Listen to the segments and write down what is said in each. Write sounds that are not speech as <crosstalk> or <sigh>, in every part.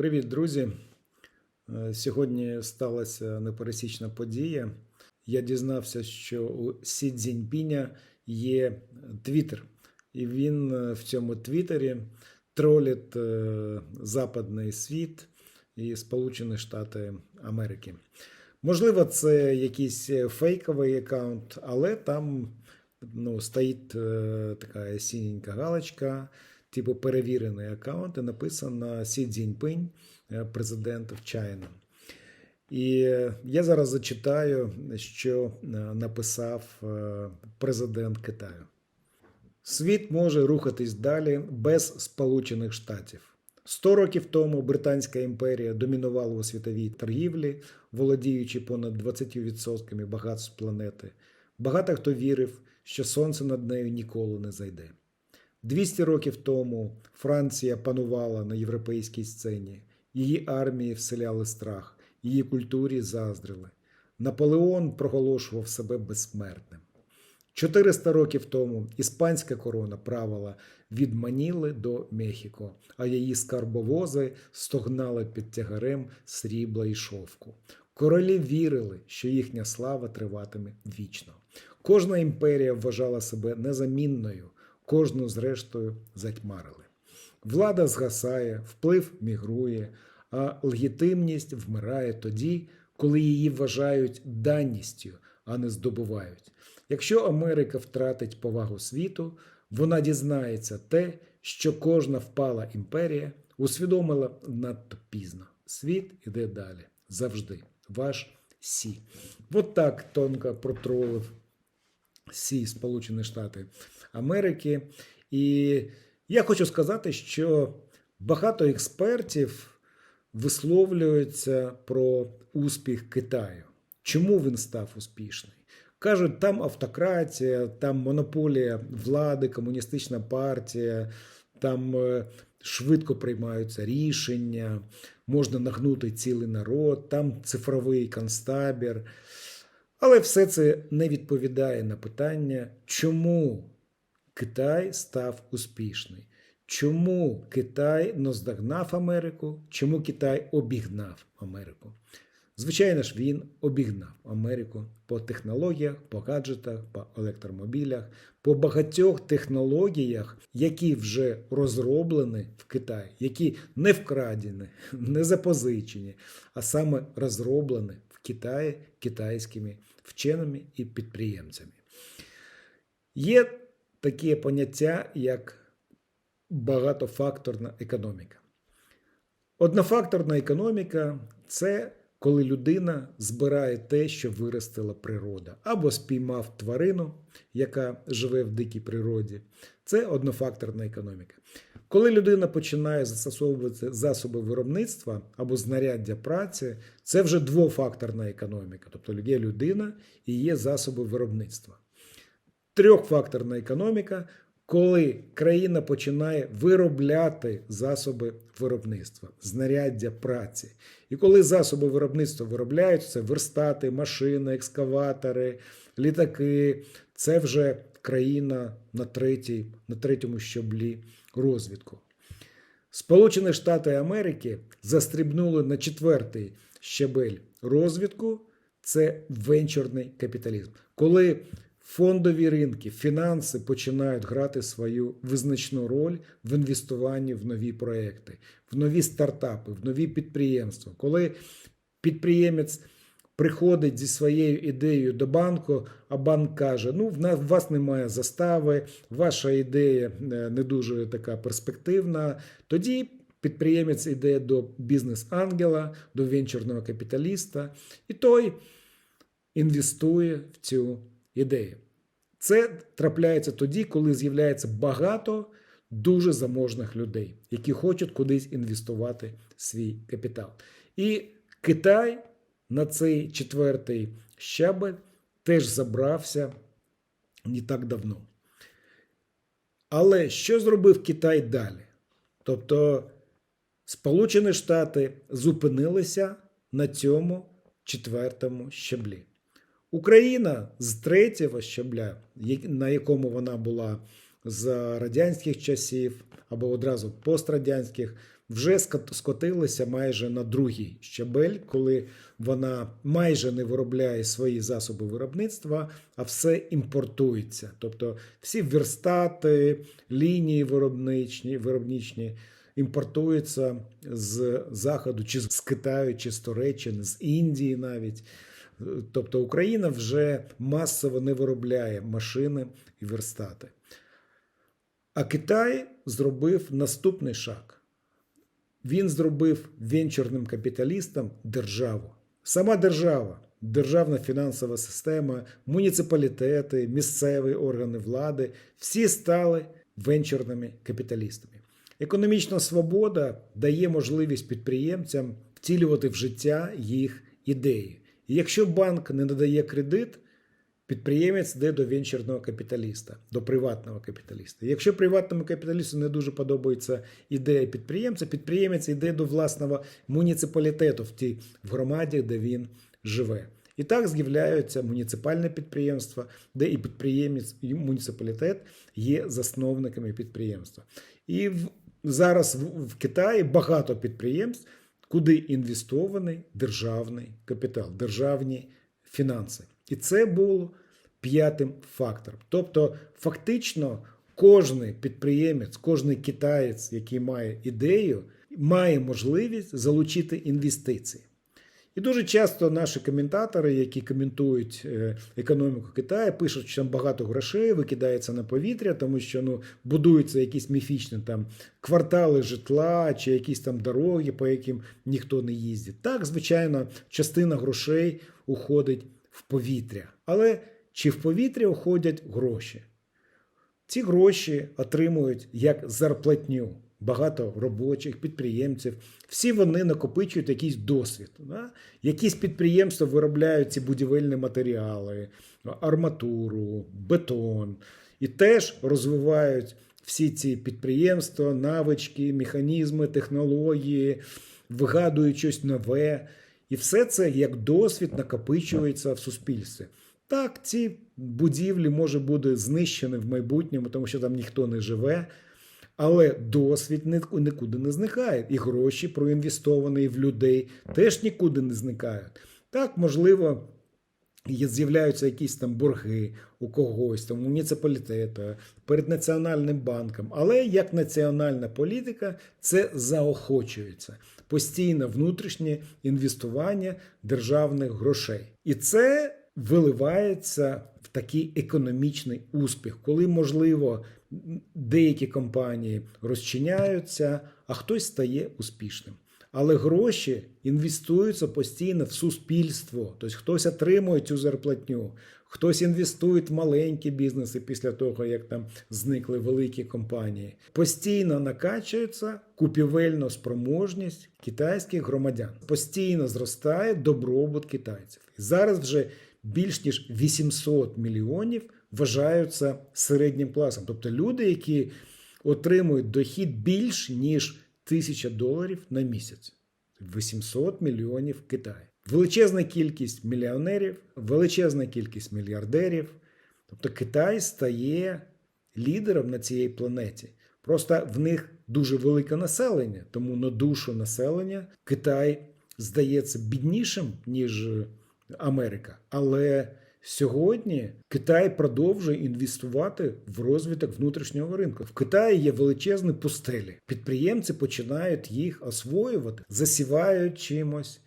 Привіт, друзі! Е, Сьогодні сталася непересічна подія. Я дізнався, що у Сі Цзіньпіня є Твіттер, і він е, в цьому Твіттері тролить е, западний світ і Сполучені Штати Америки. Можливо, це якийсь фейковий аккаунт, але там ну, стоїть така синенька галочка, типу перевірений аккаунт, і написано Сі Цзіньпинь, е, президент Чайна. І я зараз зачитаю, що е, написав е, президент Китаю. Світ може рухатись далі без Сполучених Штатів. Сто років тому Британська імперія домінувала у світовій торгівлі, володіючи понад 20% багатств планети. Багато хто вірив, що сонце над нею ніколи не зайде. 200 років тому Франція панувала на європейській сцені, її армії вселяли страх, її культурі заздрили. Наполеон проголошував себе безсмертним. 400 років тому іспанська корона правила від Маніли до Мехіко, а її скарбовози стогнали під тягарем срібла і шовку. Королі вірили, що їхня слава триватиме вічно. Кожна імперія вважала себе незамінною, кожну зрештою затьмарили. Влада згасає, вплив мігрує, а легітимність вмирає тоді, коли її вважають данністю, а не здобувають. Якщо Америка втратить повагу світу, вона дізнається те, що кожна впала імперія усвідомила надто пізно. Світ іде далі. Завжди. Ваш Сі. От так тонко протролив Сі Сполучені Штати Америки. І я хочу сказати, що багато експертів висловлюються про успіх Китаю. Чому він став успішний? Кажуть, там автократія, там монополія влади, комуністична партія, там е, швидко приймаються рішення, можна нагнути цілий народ, там цифровий концтабір. Але все це не відповідає на питання, чому Китай став успішний. Чому Китай наздогнав Америку? Чому Китай обігнав Америку? Звичайно ж, він обігнав Америку по технологіях, по гаджетах, по електромобілях, по багатьох технологіях, які вже розроблені в Китаї, які не вкрадені, не запозичені, а саме розроблені в Китаї китайськими вченими і підприємцями. Є таке поняття, як багатофакторна економіка. Однофакторна економіка це коли людина збирає те, що виростила природа, або спіймав тварину, яка живе в дикій природі. Це однофакторна економіка. Коли людина починає застосовувати засоби виробництва або знаряддя праці, це вже двофакторна економіка, тобто є людина і є засоби виробництва. Трьохфакторна економіка коли країна починає виробляти засоби виробництва, знаряддя праці. І коли засоби виробництва виробляють, це верстати, машини, екскаватори, літаки, це вже країна на, третій, на третьому щаблі розвитку. Сполучені Штати Америки застрибнули на четвертий щабель розвитку це венчурний капіталізм. Коли Фондові ринки, фінанси починають грати свою визначну роль в інвестуванні в нові проекти, в нові стартапи, в нові підприємства. Коли підприємець приходить зі своєю ідеєю до банку, а банк каже: Ну, в вас немає застави, ваша ідея не дуже така перспективна. Тоді підприємець йде до бізнес-ангела, до венчурного капіталіста, і той інвестує в цю ідеї. Це трапляється тоді, коли з'являється багато дуже заможних людей, які хочуть кудись інвестувати свій капітал. І Китай на цей четвертий щабель теж забрався не так давно. Але що зробив Китай далі? Тобто Сполучені Штати зупинилися на цьому четвертому щаблі. Україна з третього щабля, на якому вона була з радянських часів або одразу пострадянських, вже скот- скотилася майже на другий щабель, коли вона майже не виробляє свої засоби виробництва, а все імпортується. Тобто всі верстати, лінії виробничні, виробничні імпортуються з Заходу, чи з Китаю, чи з Туреччини, з Індії навіть. Тобто Україна вже масово не виробляє машини і верстати. А Китай зробив наступний шаг. Він зробив венчурним капіталістам державу. Сама держава, державна фінансова система, муніципалітети, місцеві органи влади всі стали венчурними капіталістами. Економічна свобода дає можливість підприємцям втілювати в життя їх ідеї. І якщо банк не надає кредит, підприємець йде до венчурного капіталіста, до приватного капіталіста. Якщо приватному капіталісту не дуже подобається ідея підприємця, підприємець йде до власного муніципалітету в тій в громаді, де він живе. І так з'являються муніципальне підприємства, де і підприємець, і муніципалітет є засновниками підприємства. І в, зараз в, в Китаї багато підприємств, куди інвестований державний капітал, державні фінанси. І це було п'ятим фактором. Тобто, фактично, кожен підприємець, кожен китаєць, який має ідею, має можливість залучити інвестиції. І дуже часто наші коментатори, які коментують е, економіку Китаю, пишуть, що там багато грошей викидається на повітря, тому що ну, будуються якісь міфічні там квартали житла чи якісь там дороги, по яким ніхто не їздить. Так, звичайно, частина грошей уходить в повітря. Але чи в повітря уходять гроші? Ці гроші отримують як зарплатню багато робочих, підприємців. Всі вони накопичують якийсь досвід. Да? Якісь підприємства виробляють ці будівельні матеріали, арматуру, бетон і теж розвивають всі ці підприємства, навички, механізми, технології, вигадують щось нове. І все це як досвід накопичується в суспільстві. Так, ці будівлі може бути знищені в майбутньому, тому що там ніхто не живе. Але досвід нікуди не зникає. І гроші, проінвестовані в людей, теж нікуди не зникають. Так, можливо, з'являються якісь там борги у когось, там, у муніципалітету, перед Національним банком. Але як національна політика це заохочується. Постійне внутрішнє інвестування державних грошей. І це виливається такий економічний успіх, коли, можливо, деякі компанії розчиняються, а хтось стає успішним. Але гроші інвестуються постійно в суспільство. Тобто хтось отримує цю зарплатню, хтось інвестує в маленькі бізнеси після того, як там зникли великі компанії. Постійно накачується купівельна спроможність китайських громадян. Постійно зростає добробут китайців. І зараз вже більш ніж 800 мільйонів вважаються середнім класом. Тобто люди, які отримують дохід більш ніж тисяча доларів на місяць. 800 мільйонів в Китаї. Величезна кількість мільйонерів, величезна кількість мільярдерів. Тобто Китай стає лідером на цій планеті. Просто в них дуже велике населення, тому на душу населення Китай здається біднішим, ніж Америка. Але Сьогодні Китай продовжує інвестувати в розвиток внутрішнього ринку. В Китаї є величезні пустелі. Підприємці починають їх освоювати, засівають чимось.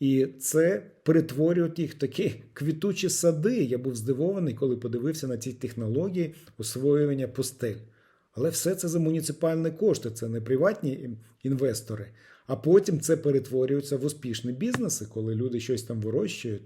І це перетворюють їх в такі квітучі сади. Я був здивований, коли подивився на ці технології освоювання пустель. Але все це за муніципальні кошти, це не приватні інвестори. А потім це перетворюється в успішні бізнеси, коли люди щось там вирощують.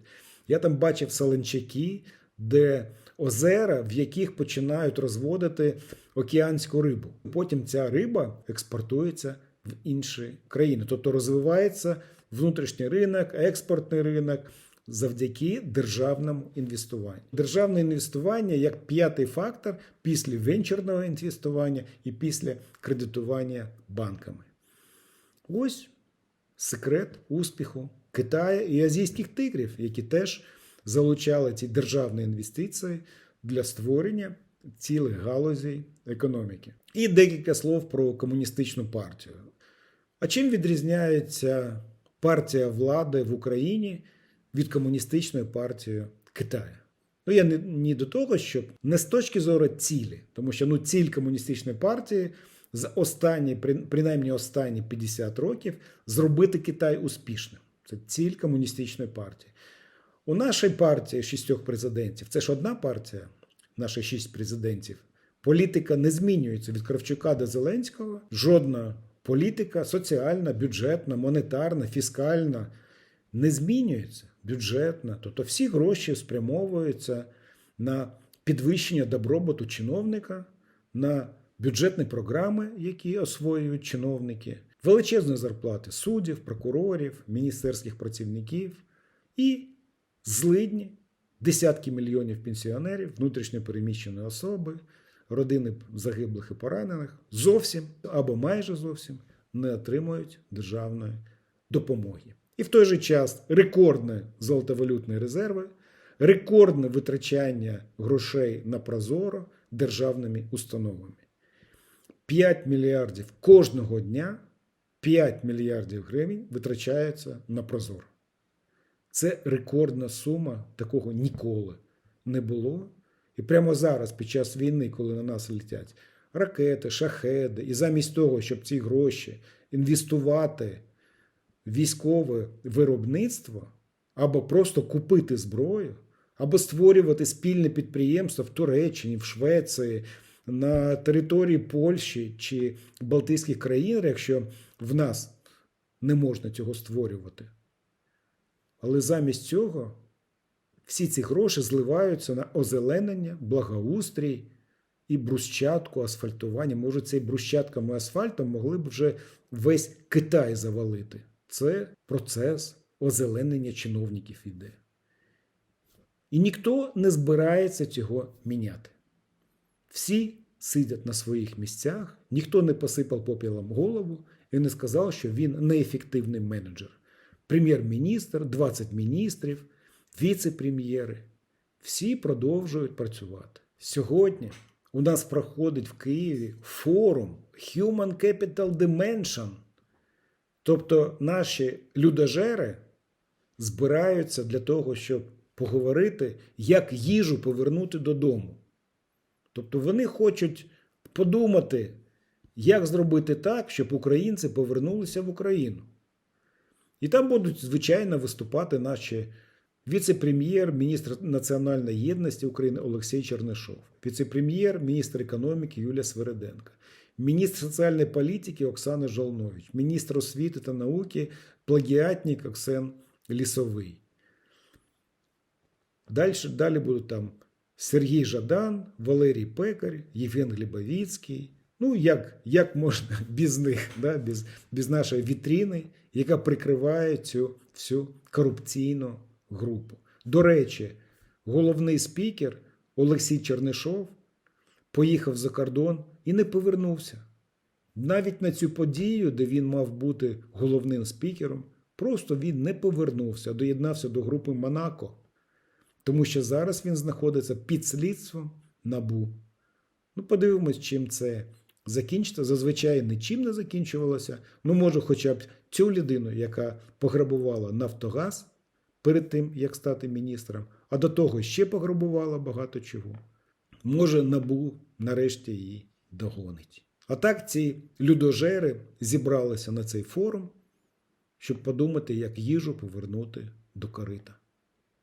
Я там бачив саленчаки, де озера, в яких починають розводити океанську рибу. Потім ця риба експортується в інші країни. Тобто розвивається внутрішній ринок, експортний ринок завдяки державному інвестуванню. Державне інвестування як п'ятий фактор після венчурного інвестування і після кредитування банками. Ось секрет успіху. Китаю і азійських тигрів, які теж залучали ці державні інвестиції для створення цілих галузей економіки. І декілька слов про комуністичну партію. А чим відрізняється партія влади в Україні від комуністичної партії Китаю? Ну, я не, не до того, щоб не з точки зору цілі, тому що ну, ціль комуністичної партії за останні, принаймні останні 50 років зробити Китай успішним. Це ціль комуністичної партії. У нашій партії шістьох президентів, це ж одна партія, наші шість президентів. Політика не змінюється від Кравчука до Зеленського. Жодна політика соціальна, бюджетна, монетарна, фіскальна не змінюється. Бюджетна. Тобто всі гроші спрямовуються на підвищення добробуту чиновника, на бюджетні програми, які освоюють чиновники, величезні зарплати суддів, прокурорів, міністерських працівників і злидні десятки мільйонів пенсіонерів, внутрішньо переміщені особи, родини загиблих і поранених зовсім або майже зовсім не отримують державної допомоги. І в той же час рекордні золотовалютні резерви, рекордне витрачання грошей на прозоро державними установами. 5 мільярдів кожного дня 5 мільярдів гривень витрачається на прозоро. Це рекордна сума, такого ніколи не було. І прямо зараз, під час війни, коли на нас летять ракети, шахеди, і замість того, щоб ці гроші інвестувати військове виробництво, або просто купити зброю, або створювати спільне підприємство в Туреччині, в Швеції, на території Польщі чи Балтійських країн, якщо в нас не можна цього створювати. Але замість цього всі ці гроші зливаються на озеленення, благоустрій і брусчатку, асфальтування. Може, цей брусчатком і асфальтом могли б вже весь Китай завалити. Це процес озеленення чиновників іде. І ніхто не збирається цього міняти. Всі сидять на своїх місцях, ніхто не посипав попілом голову і не сказав, що він неефективний менеджер. Прем'єр-міністр, 20 міністрів, віце-прем'єри. Всі продовжують працювати. Сьогодні у нас проходить в Києві форум Human Capital Dimension. Тобто наші людожери збираються для того, щоб поговорити, як їжу повернути додому. Тобто вони хочуть подумати, як зробити так, щоб українці повернулися в Україну. І там будуть, звичайно, виступати наші віце-прем'єр, міністр національної єдності України Олексій Чернишов, віце-прем'єр, міністр економіки Юлія Свериденко, міністр соціальної політики Оксана Жолнович, міністр освіти та науки, плагіатник Оксен Лісовий. Далі, далі будуть там Сергій Жадан, Валерій Пекар, Євген Глібовіцький. Ну, як, як можна <laughs> без них, да, без, без нашої вітріни, яка прикриває цю всю корупційну групу. До речі, головний спікер Олексій Чернишов поїхав за кордон і не повернувся. Навіть на цю подію, де він мав бути головним спікером, просто він не повернувся, доєднався до групи Монако. Тому що зараз він знаходиться під слідством набу. Ну, подивимось, чим це закінчиться. Зазвичай нічим не закінчувалося. Ну, може, хоча б цю людину, яка пограбувала Нафтогаз перед тим, як стати міністром, а до того ще пограбувала багато чого. Може, набу нарешті її догонить. А так ці людожери зібралися на цей форум, щоб подумати, як їжу повернути до корита.